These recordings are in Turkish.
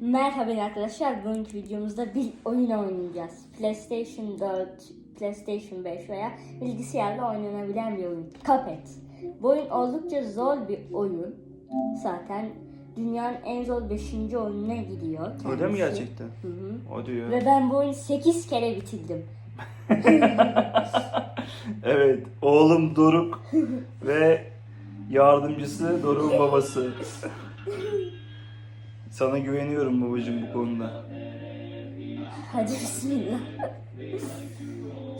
Merhaba arkadaşlar. Bugünkü videomuzda bir oyun oynayacağız. PlayStation 4, PlayStation 5 veya bilgisayarla oynanabilen bir oyun. Cuphead. Bu oyun oldukça zor bir oyun. Zaten dünyanın en zor 5. oyununa gidiyor. Öyle mi kendisi. gerçekten? Hı hı. O diyor. Ve ben bu oyunu 8 kere bitirdim. Evet, oğlum Doruk ve yardımcısı Doruk'un babası. Sana güveniyorum babacığım bu konuda. Hadi bismillah.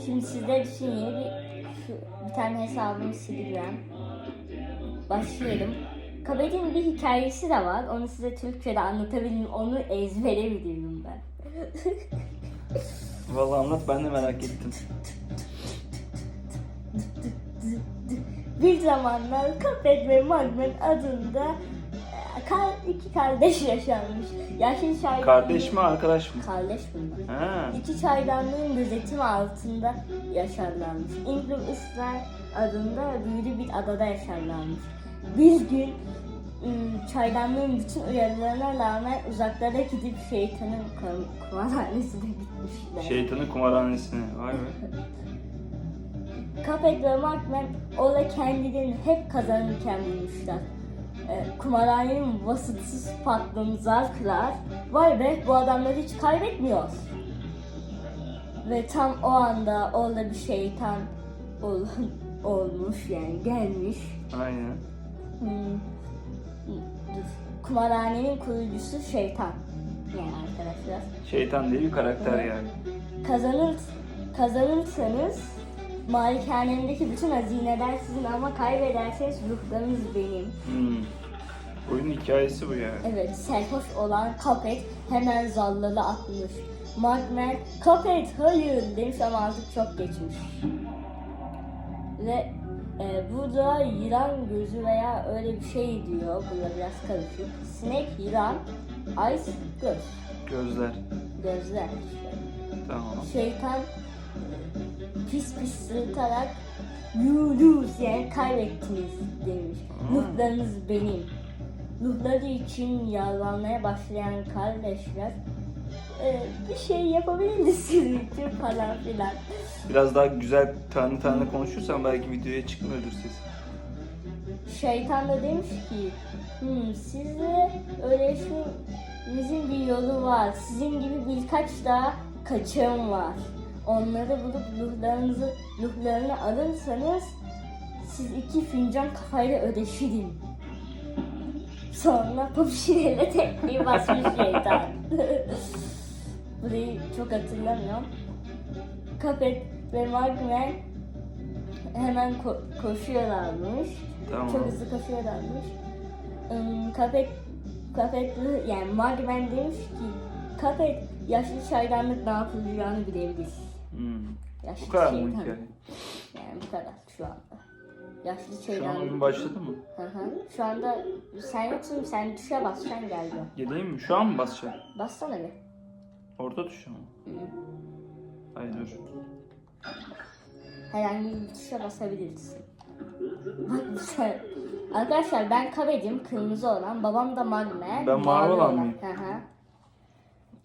Şimdi sizler için yeni bir, şu, bir tane hesabımı sileceğim. Başlayalım. Kabedin bir hikayesi de var. Onu size Türkçe'de anlatabilirim. Onu ezbere biliyorum ben. Vallahi anlat ben de merak ettim. bir zamanlar Kapet ve Magmen adında kar- iki kardeş yaşanmış. Yaşlı çaydanlığın... Kardeş mi arkadaş mı? Kardeş bunlar. Ha. İki çaydanlığın gözetimi altında yaşarlarmış. Ingram Israr adında büyülü bir adada yaşarlarmış. Bir gün ım, çaydanlığın bütün uyarılarına rağmen uzaklara gidip şeytanın kum- kumarhanesine gitmişler. Şeytanın kumarhanesine. Vay be. Cuphead ve Markman orada kendilerini hep kazanırken bulmuşlar. E, kumarhanenin vasıtsız patronu Zarklar, vay be bu adamlar hiç kaybetmiyor. Ve tam o anda orada bir şeytan ol, olmuş yani gelmiş. Aynen. Hmm, dur. Kumarhanenin kurucusu şeytan. Yani arkadaşlar. Şeytan diye bir karakter yani. Kazanır, kazanırsanız malikanemdeki bütün hazineler sizin ama kaybederseniz ruhlarınız benim. Hmm. Oyunun hikayesi bu yani. Evet, serhoş olan Cuphead hemen zallalı atmış. Markman, Cuphead hayır demiş ama artık çok geçmiş. Ve e, burada yılan gözü veya öyle bir şey diyor. Burada biraz karışık. Sinek, yılan, ice, göz. Gözler. Gözler. Tamam. Şeytan pis pis sırıtarak you lose yani kaybettiniz demiş. Ruhlarınız benim. Ruhları için yalvarmaya başlayan kardeşler e, bir şey yapabilir misiniz için falan filan. Biraz daha güzel tane tane konuşursan belki videoya çıkmıyordur ses. Şeytan da demiş ki hmm, size öğretmenimizin bir yolu var. Sizin gibi birkaç daha kaçağım var. Onları bulup ruhlarınızı, ruhlarını alırsanız siz iki fincan kafayla ödeşirin. Sonra popşineyle tekmeyi basmış şeytan. Burayı çok hatırlamıyorum. Kapet ve Magmen hemen ko- koşuyorlarmış. Tamam. Çok hızlı koşuyorlarmış. Um, Kapet, Kapet yani Magmen demiş ki Kapet yaşlı çaydanlık ne yapılacağını bilebilir. Hmm. Yaşlı Bu kadar mı çaydanlık. hikaye? Yani bu kadar şu anda. Yaşlı Şu an oyun başladı mı? Hı hı. Şu anda sen yoksun sen tuşa basacaksın galiba. Geleyim mi? Şu an mı basacağım? Bassana bir. Orta tuşa mı? Hayır dur. Herhangi bir tuşa basabilirsin. Bak sen. Arkadaşlar ben kabedim kırmızı olan. Babam da magne. Ben mavi olan mıyım? Hı hı.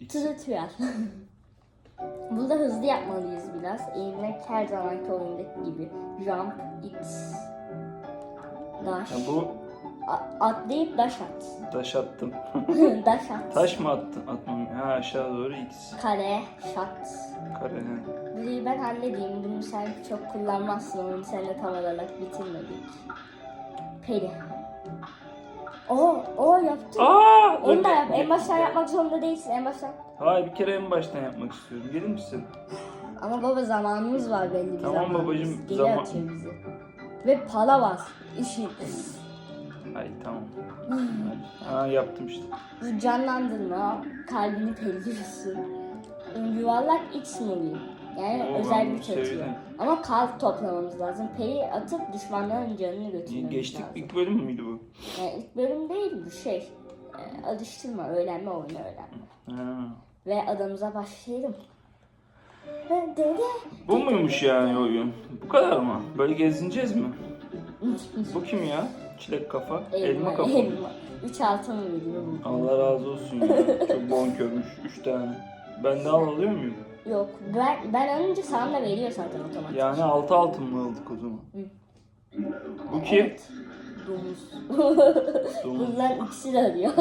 X. Burada hızlı yapmalıyız biraz. Eğilmek her zamanki oyundaki gibi. Jump, X, dash. Ya bu A- atlayıp dash at. taş attım. dash at. Taş mı attın? Atmam. Ha aşağı doğru X. Kare, shot. Kare. he. Burayı ben halledeyim. Bunu sen çok kullanmazsın. Onu seninle tam olarak bitirmedik. Peri. Oo, o yaptın. Aa! Onu da yap. En baştan yapmak zorunda değilsin. En baştan. Hayır bir kere en baştan yapmak istiyorum. Gelir misin? Ama baba zamanımız var belli bir Tamam zamanımız. babacığım, Geri zaman- atıyor bizi. Ve para var. İşin. Hayır tamam. Ha yaptım işte. Bu canlandırma, kalbini pelliyorsun. Yuvarlak X movie. Yani Oo, özel güç atıyor. sevdim. Ama kart toplamamız lazım. Peri atıp düşmanların canını götürmemiz Geçtik lazım. ilk bölüm müydü bu? Yani ilk bölüm değil bu şey. E, alıştırma, öğrenme oyunu öğrenme. Ha. Ve adamıza başlayalım. Dede. Bu muymuş yani oyun? Bu kadar mı? Böyle gezineceğiz mi? Bu kim ya? Çilek kafa, elma, kafa. elma. 3 altın veriyor. Allah razı olsun ya. Çok bonkörmüş. 3 tane. Ben de al alıyor muyum? Yok ben ben alınca sana da veriyor zaten otomatik. Yani 6 altın mı aldık o zaman? Hı. Bu kim? Evet. Domuz. Domuz. Bunların ikisi de alıyor.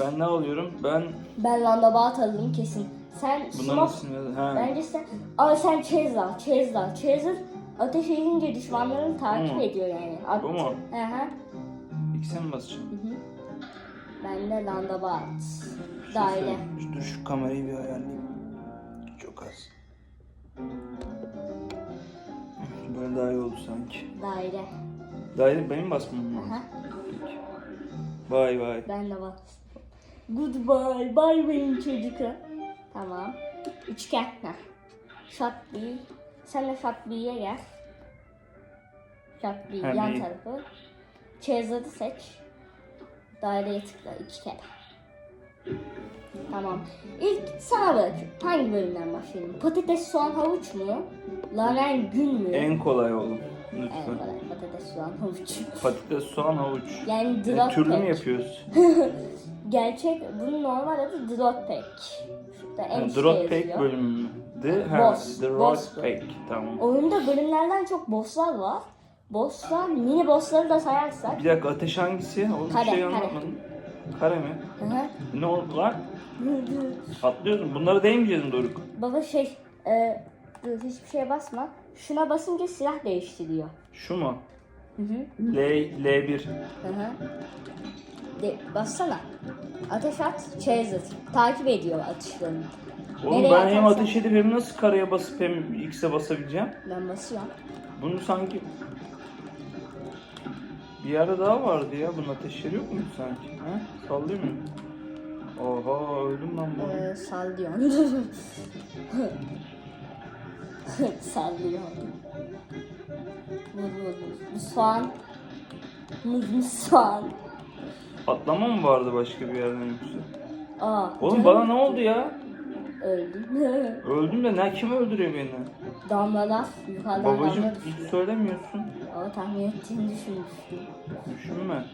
Ben ne alıyorum? Ben Ben Landabat aldım kesin. Sen bunların Smoke. Ha. Bence sen... Ama sen Chaser al, Chaser al. Chaser ateş edince düşmanlarını takip mu? ediyor yani. At- Bu mu? Hı hı. X'e mi basacağım? Hı hı. Ben de Landabat. Şey Daire. Dur şu kamerayı bir ayarlayayım. Az. Böyle daha iyi oldu sanki. Daire. Daire benim basmam mı? Aha. Bye bye. Ben de bas. Goodbye. Bye benim çocuklar. Tamam. Üçgen. Heh. Shot B. Sen de Shot B'ye gel. Shot B Ha, yan B. tarafı. Chaser'ı seç. Daireye tıkla iki kere. Tamam. İlk sana bırak. Hangi bölümden başlayalım? Patates, soğan, havuç mu? Lanen gün mü? En kolay oğlum. En Lütfen. kolay patates, soğan, havuç. Patates, soğan, havuç. Yani E, drop türlü mü yapıyoruz? Gerçek, bunun normal adı drop pack. Şurada en Yani drop pack yazıyor. bölümü mü? The, ha, Boss, the boss pack. Tamam. Oyunda bölümlerden çok bosslar var. Bosslar, mini bossları da sayarsak. Bir dakika ateş hangisi? O Kare, şey kare. Kare mi? Hı hı. Ne oldu lan? Atlıyorsun. Bunları değmeyeceğiz Doruk? Baba şey, e, dur hiçbir şeye basma. Şuna basınca silah değiştiriyor. Şu mu? Hı hı. L, L1. Hı hı. De, bassana. Ateş at, chaser. Takip ediyor atışlarını. Oğlum Nereye ben hem atarsan- ateş edip hem nasıl karaya basıp hem X'e basabileceğim? Ben basıyorum. Bunu sanki bir yerde daha vardı ya. Bunun ateşleri yok muydu sanki? He? Sallıyor mu? Oha öldüm lan bu. Ee, sallıyor. sallıyor. Vur vur vur. Soğan. Muz muz soğan. Atlama mı vardı başka bir yerden yoksa? Aa, Oğlum bana ne oldu ya? Öldüm. Öldüm de ne kim öldürüyor beni? Damlalar yukarıdan Babacım damla hiç söylemiyorsun. Ama tahmin ettiğini düşünmüştüm. Düşünme.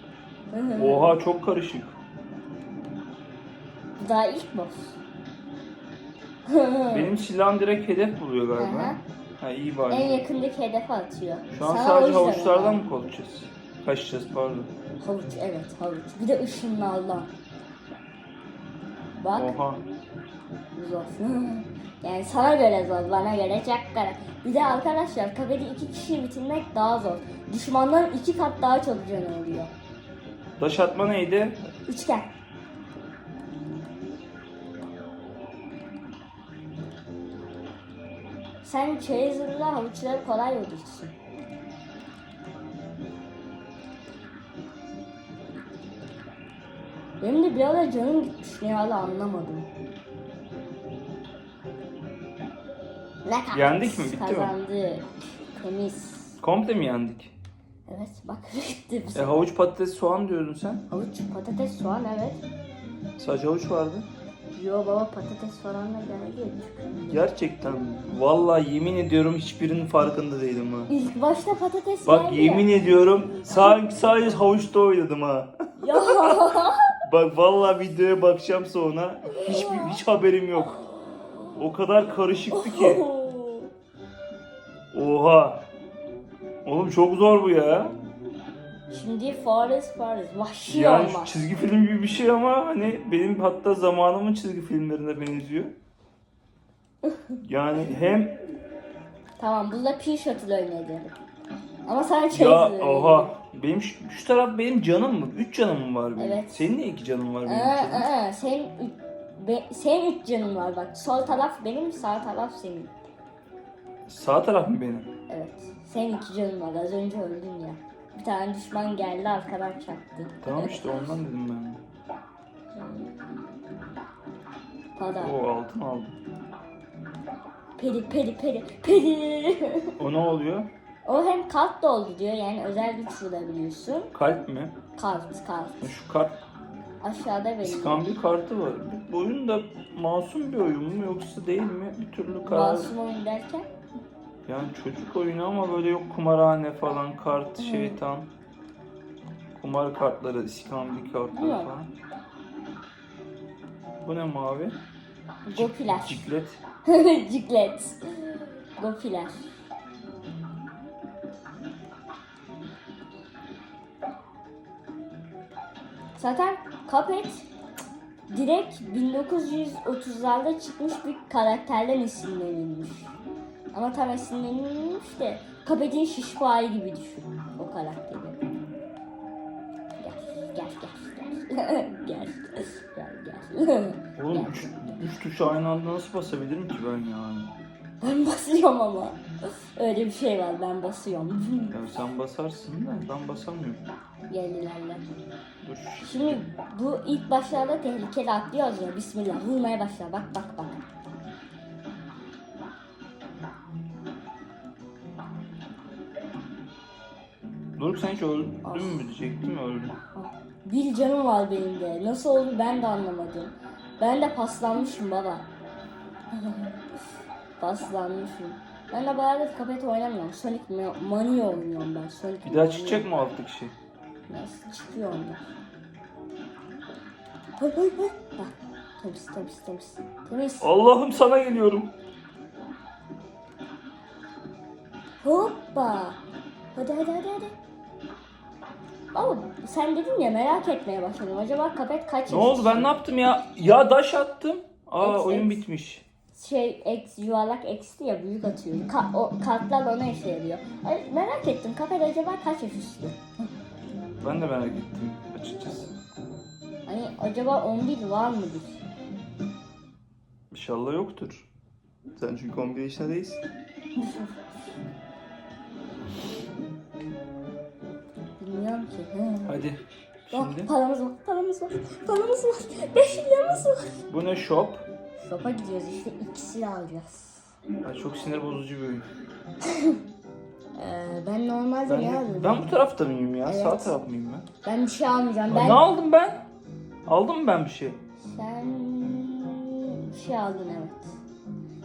Oha çok karışık. Daha ilk boss. Benim silahım direkt hedef buluyor galiba. Ha iyi en bari. yakındaki hedefe atıyor. Şu an Sana o sadece yüzden havuçlardan öyle. mı konuşacağız? Kaçacağız pardon. Havuç evet havuç. Bir de ışınlarla. Bak Oha. zor. yani sana göre zor, bana göre çok kara. Bir de arkadaşlar kafede iki kişiyi bitirmek daha zor. Düşmanların iki kat daha çok canı oluyor. Taş atma neydi? Üçgen. Sen Chaser'la havuçları kolay vurursun. Benim de bir ara canım gitmiş ne hala anlamadım. Ne kadar Yendik mi? Bitti mi? Kazandı. Temiz. Komple mi yendik? Evet bak bitti bu E sefer. havuç patates soğan diyordun sen. Havuç, patates, soğan evet. Sadece havuç vardı. Yo baba patates da geldi. Gerçekten. Vallahi yemin ediyorum hiçbirinin farkında değilim ha. İlk başta patates Bak geldi yemin ediyorum sanki sadece havuçta oynadım ha. ya. Bak vallahi videoya bakacağım sonra. Hiç hiç haberim yok. O kadar karışıktı ki. Oha. Oğlum çok zor bu ya. Şimdi Forest Forest vahşi Yani şu olmaz. çizgi film gibi bir şey ama hani benim hatta zamanımın çizgi filmlerine benziyor. Yani hem Tamam burada pea shuttle oynayalım. Ama sen ya Chaser oha benim şu, şu taraf benim canım mı? Üç canım mı var benim? Evet. Senin niye iki canın var benim? Aa, canım? aa, senin, ü- be, senin üç canın var bak. Sol taraf benim, sağ taraf senin. Sağ taraf mı benim? Evet. Senin iki canın var. Az önce öldün ya. Bir tane düşman geldi arkadan çaktı. Tamam işte ondan dedim ben. de. Pada. O altın aldım. Peri peri peri peri. O ne oluyor? o hem kart doldu diyor yani özel güç vurabiliyorsun. Kalp mi? Kart kart. Şu kart Aşağıda veriyor. Skambil kartı var. Bu- oyun da masum bir oyun mu yoksa değil mi? Bir türlü karar. Masum oyun derken. Yani çocuk oyunu ama böyle yok kumarhane falan, kart, şeytan. kumar kartları, iskambil kartları Yok. falan. Bu ne mavi? Gopiler. Ciklet. Ciklet. Gopiler. Zaten Cuphead direkt 1930'larda çıkmış bir karakterden esinlenilmiş. Ama tam esinlenilmiş de Cuphead'in şişko hali gibi düşün o karakteri. Gel, gel, gel, gel, gel, gel. Oğlum üç, üç tuşa aynı anda nasıl basabilirim ki ben yani? Ben basıyorum ama. Öyle bir şey var ben basıyorum. Ya sen basarsın da ben basamıyorum. Gel ilerle. Dur. Şimdi bu ilk başlarda tehlikeli atlıyoruz ya. Bismillah vurmaya başla. Bak bak bak. Doruk sen hiç öldün mü diyecektim öldüm. Bir canım var benim de. Nasıl oldu ben de anlamadım. Ben de paslanmışım baba. paslanmışım. Ben de bayağıdır kapet oynamıyorum. Sonic Ma- Mania oynuyorum ben. Sonic Bir daha Mania. çıkacak mı alttaki şey? Nasıl çıkıyor onlar? Hay hay hay. Bak. Temiz temiz temiz. Temiz. Allah'ım sana geliyorum. Hoppa. Hadi hadi hadi hadi. Baba sen dedin ya merak etmeye başladım. Acaba kapet kaç Ne oldu ben ne yaptım ya? Ya daş attım. Aa Eks, oyun eks. bitmiş. Şey X yuvarlak X'ti ya büyük atıyor. Ka- o kartlar ona işe yarıyor. Ay, merak ettim kapet acaba kaç yaş üstü? Ben de merak ettim açıkçası. Hani acaba 11 var mıdır? İnşallah yoktur. Sen çünkü 11 yaşında değilsin. Bilmiyorum ki. Hı. Hadi. Oh, Şimdi paramız var, paramız var, paramız var. 5 liramız var. bu ne shop? Shop'a gidiyoruz işte ikisini alacağız. Ay, çok sinir bozucu bir oyun. Ee, ben normalde Ben, ne aldım? ben bu tarafta mıyım ya? Evet. Sağ taraf mıyım ben? Ben bir şey almayacağım. Ben Ne aldım ben? Aldım mı ben bir şey? sen bir şey aldın evet.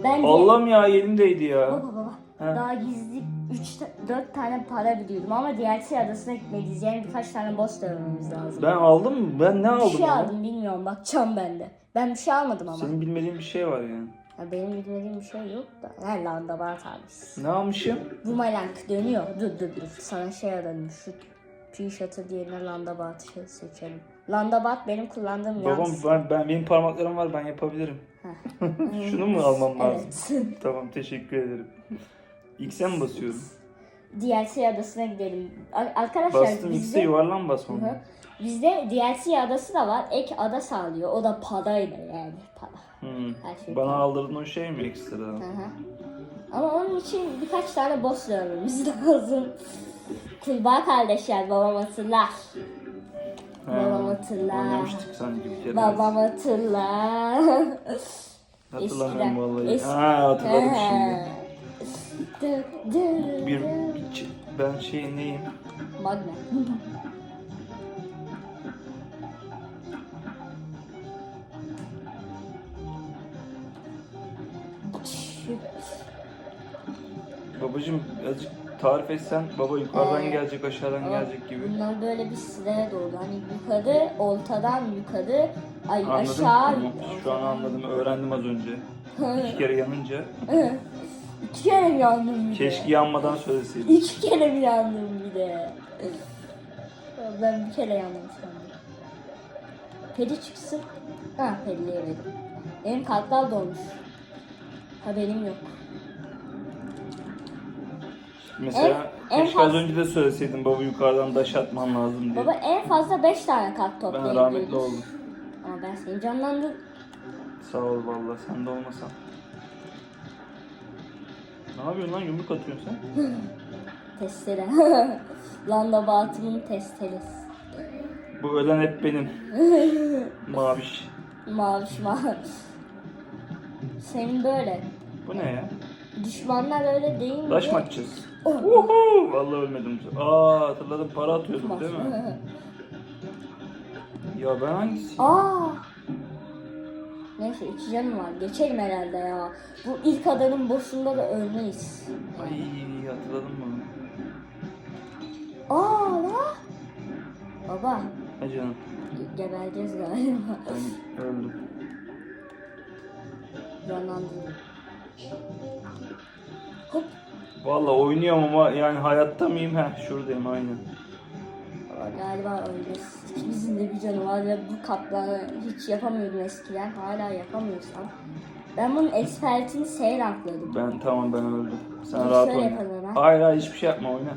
Ben Allah'ım ya elimdeydi ya. Baba baba. He. Daha gizli 3 4 tane para biliyordum ama DLC adasına gitmeliyiz. Yani birkaç tane boss dövmemiz lazım. Ben aldım mı? Ben ne bir aldım? şey ya? aldım bilmiyorum bakacağım ben de. Ben bir şey almadım ama. Senin bilmediğin bir şey var yani. Ya benim bilmediğim bir şey yok da. He landa bana tanesi. Ne almışım? Boomerang dönüyor. Dur dur dur. Sana şey alalım. Şu P-Shutter diğerine Landabat şey seçelim. Landabat benim kullandığım Babam yalnız. ben, ben benim parmaklarım var ben yapabilirim. Şunu mu almam lazım? Evet. Tamam teşekkür ederim. X'e mi basıyorum? DLC adasına gidelim. Ar- Arkadaşlar Bastım X'e bizde, yuvarlan basmam. Hı hı. bizde DLC adası da var. Ek ada sağlıyor. O da parayla yani. Para. Hmm. Her şey Bana aldırdın o şey mi ekstra? Hı hı. Ama onun için birkaç tane boss dövmemiz lazım. Kurbağa kardeşler babam hatırlar. He, Babam hatırlar. Oynamıştık sanki bir kere. Babam hatırlar. Hatırlamıyorum Eskiden- vallahi. eski- Ha hatırladım şimdi. Bir, ben şey neyim? Magna. Babacım azıcık tarif etsen baba yukarıdan Ee, gelecek aşağıdan gelecek gibi. Bunlar böyle bir sıraya doğru. Hani yukarı, ortadan yukarı, ay Anladım. aşağı. Tamam. Şu an anladım. Öğrendim az önce. İki kere yanınca. İki kere mi yandım bir de? Keşke yanmadan söyleseydin. İki kere mi yandım bir de? Ben bir kere yandım sandım. Peri çıksın. Ha periye verin. Benim kartlar dolmuş. Haberim yok. Mesela En- en keşke az fazla- önce de söyleseydin baba yukarıdan daş atman lazım diye. Baba en fazla 5 tane kart ben toplayabiliyoruz. rahmetli oldum. Ama ben seni canlandım. Sağ ol valla sen de olmasan. Ne yapıyorsun lan yumruk atıyorsun sen? Testere. Landa Batım'ın testeresi. Bu ölen hep benim. Maviş. Maviş maviş. Senin böyle. Bu ne ya? Düşmanlar öyle değil mi? Taş mı atacağız? Uhu! Vallahi ölmedim. Aa hatırladım para atıyordum değil mi? Ya ben hangisiyim? Aa. Neyse iki canım var. Geçelim herhalde ya. Bu ilk adanın boşluğunda da ölmeyiz. Ay hatırladım bunu. Aa la. Baba Ha canım. ge- gebereceğiz galiba. Ben öldüm. Canlandırdım. Hop. Vallahi oynuyorum ama yani hayatta mıyım? Heh şuradayım aynen. Baba galiba öleceğiz. İkimizin de bir canı var ve bu katlanı hiç yapamıyordum eskiden. Hala yapamıyorsam. Ben bunun ekspertini S rankladım. Ben tamam ben öldüm. Sen Şöyle rahat oyna. Hayır hayır hiçbir şey yapma oyna.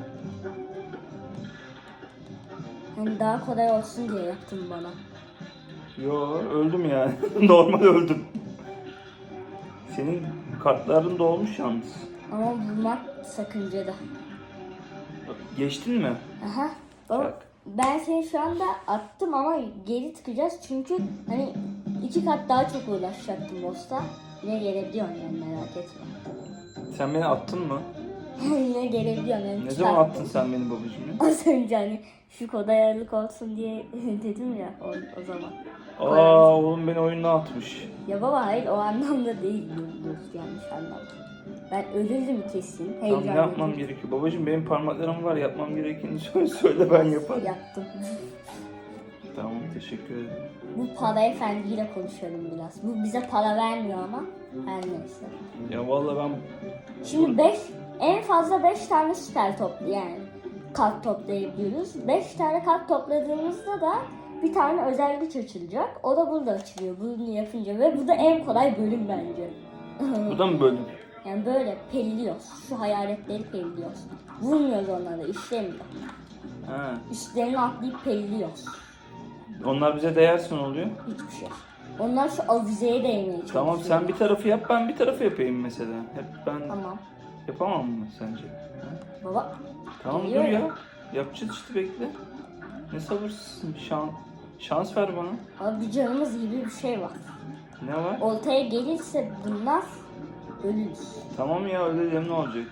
Hani daha kolay olsun diye yaptım bana. Yo öldüm yani. Normal öldüm. Senin kartların dolmuş yalnız. Ama bulmak sakıncalı. Geçtin mi? Aha. Bak. Ben seni şu anda attım ama geri tıkacağız çünkü hani iki kat daha çok uğraşacaktım boss'ta. Yine gelebiliyorsun yani merak etme. Sen beni attın mı? Yine gelebiliyorsun yani. Ne zaman attın sen beni babacığım? Az önce hani şu kod ayarlık olsun diye dedim ya o, o zaman. Aa oğlum beni oyundan atmış. Ya baba hayır o anlamda değil dur yanlış anlamda. Ben ölürdüm kesin. Tamam Heyecanlı. ne yapmam gerekiyor? Babacığım benim parmaklarım var yapmam gerekeni söyle, söyle ben yaparım. Yaptım. Tamam teşekkür ederim. Bu para efendiyle konuşalım biraz. Bu bize para vermiyor ama her neyse. Ya vallahi ben Şimdi 5 en fazla 5 tane süper toplu yani kart toplayabiliyoruz. 5 tane kart topladığımızda da bir tane özel güç açılacak. O da burada açılıyor. Bunu yapınca ve bu da en kolay bölüm bence. bu da mı bölüm? Yani böyle pelliyoruz. Şu hayaletleri pelliyoruz. Vurmuyoruz onlara işlemiyor. Ha. Üstlerini atlayıp pelliyoruz. Onlar bize değerse ne oluyor? Hiçbir şey. Onlar şu avizeye değmeye çalışıyor. Tamam sen bir tarafı yap ben bir tarafı yapayım mesela. Hep ben Tamam. yapamam mı sence? Ha? Baba Tamam dur ya. ya. Yapacağız işte bekle. Ne sabırsızsın. Şans, şans ver bana. abi canımız gibi bir şey var. Ne var? Oltaya gelirse bunlar ölürüz. Tamam ya diyeyim ne olacak?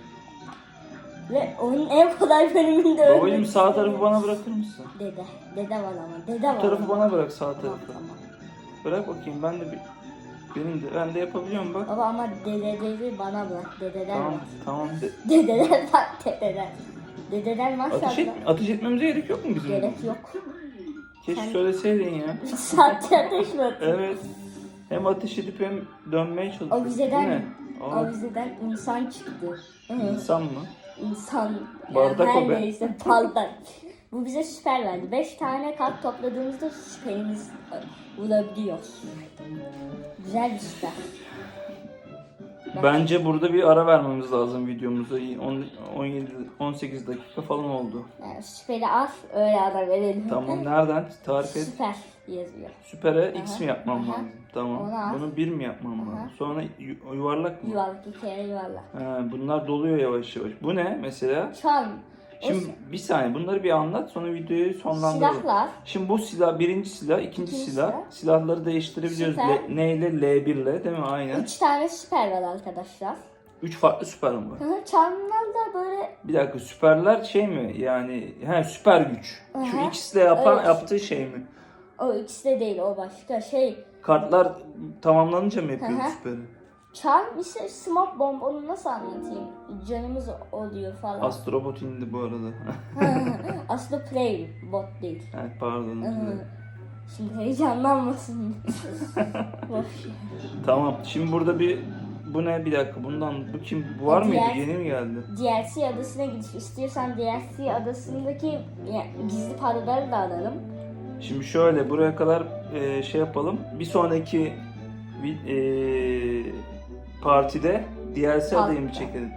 Ve oyunun en kolay bölümünde öldük. Babacım sağ tarafı bana bırakır mısın? Dede. Dede var ama. Dede var. Bu tarafı ama. bana bırak sağ Tamam, tarafı. tamam. Bırak bakayım ben de bir benim de ben de yapabiliyorum bak. Baba ama dedeleri bana bırak. Dedeler Tamam var. tamam. De, Dedeler bak dedeler. Dedeler ateş, maşallah. et, ateş etmemize gerek yok mu bizim? Gerek yok. Keşke Sen- söyleseydin ya. 3 saatte ateş mi? Evet. Hem ateş edip hem dönmeye çalışıyoruz. Ne? Aa, avizeden insan çıktı. İnsan mı? İnsan. Bardak her o be. neyse bardak. Bu bize süper verdi. 5 tane kart topladığımızda süperimiz bulabiliyor. Güzel bir süper. Bence burada bir ara vermemiz lazım videomuza. 10, 17 18 dakika falan oldu. Yani süperi al öyle ara verelim. Tamam nereden? Tarif et. Süper yazıyor. Süpere X mi yapmam aha. lazım? Tamam. Onu al. Bunu 1 mi yapmam Aha. lazım? Sonra yu- yuvarlak mı? Yuvarlak iki kere yuvarlak. Ha, bunlar doluyor yavaş yavaş. Bu ne mesela? Çan. Şimdi bir saniye bunları bir anlat sonra videoyu sonlandıralım. silahlar. Şimdi bu silah birinci silah, ikinci İkinci silah. silah. Silahları değiştirebiliyoruz. Süper. Le, neyle? L1 ile değil mi? Aynen. Üç tane süper var arkadaşlar. Üç farklı süper mi var? Hı hı, Çanlar da böyle Bir dakika süperler şey mi? Yani he süper güç. Şu Aha. ikisi de yapan Evet. yaptığı şey mi? o ikisi de değil o başka şey. Kartlar tamamlanınca mı yapıyoruz Aha. süperi? Çan ise smoke bomb onu nasıl anlatayım? Canımız oluyor falan. Astrobot indi bu arada. Aslında play bot değil. evet pardon. Şimdi heyecanlanmasın. Boş. tamam. Şimdi burada bir bu ne bir dakika bundan bu kim bu var mıydı Diğer- yeni mi geldi? DLC adasına gidiş istiyorsan DLC adasındaki ya, gizli paraları da alalım. Şimdi şöyle buraya kadar e, şey yapalım. Bir sonraki vi- e, partide DLC adayı mı çekelim?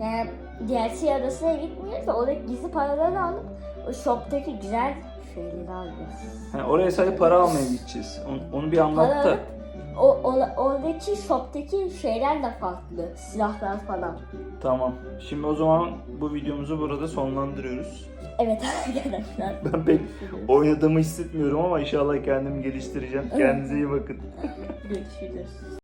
Yani DLC adasına gitmiyoruz da oradaki gizli paraları alıp o shoptaki güzel şeyleri alacağız. Ha, oraya sadece para almaya gideceğiz. Onu, onu bir anlat da. alıp o, o, oradaki shoptaki şeyler de farklı. Silahlar falan. Tamam. Şimdi o zaman bu videomuzu burada sonlandırıyoruz. Evet arkadaşlar. Ben pek oynadığımı hissetmiyorum ama inşallah kendimi geliştireceğim. Kendinize iyi bakın. Görüşürüz.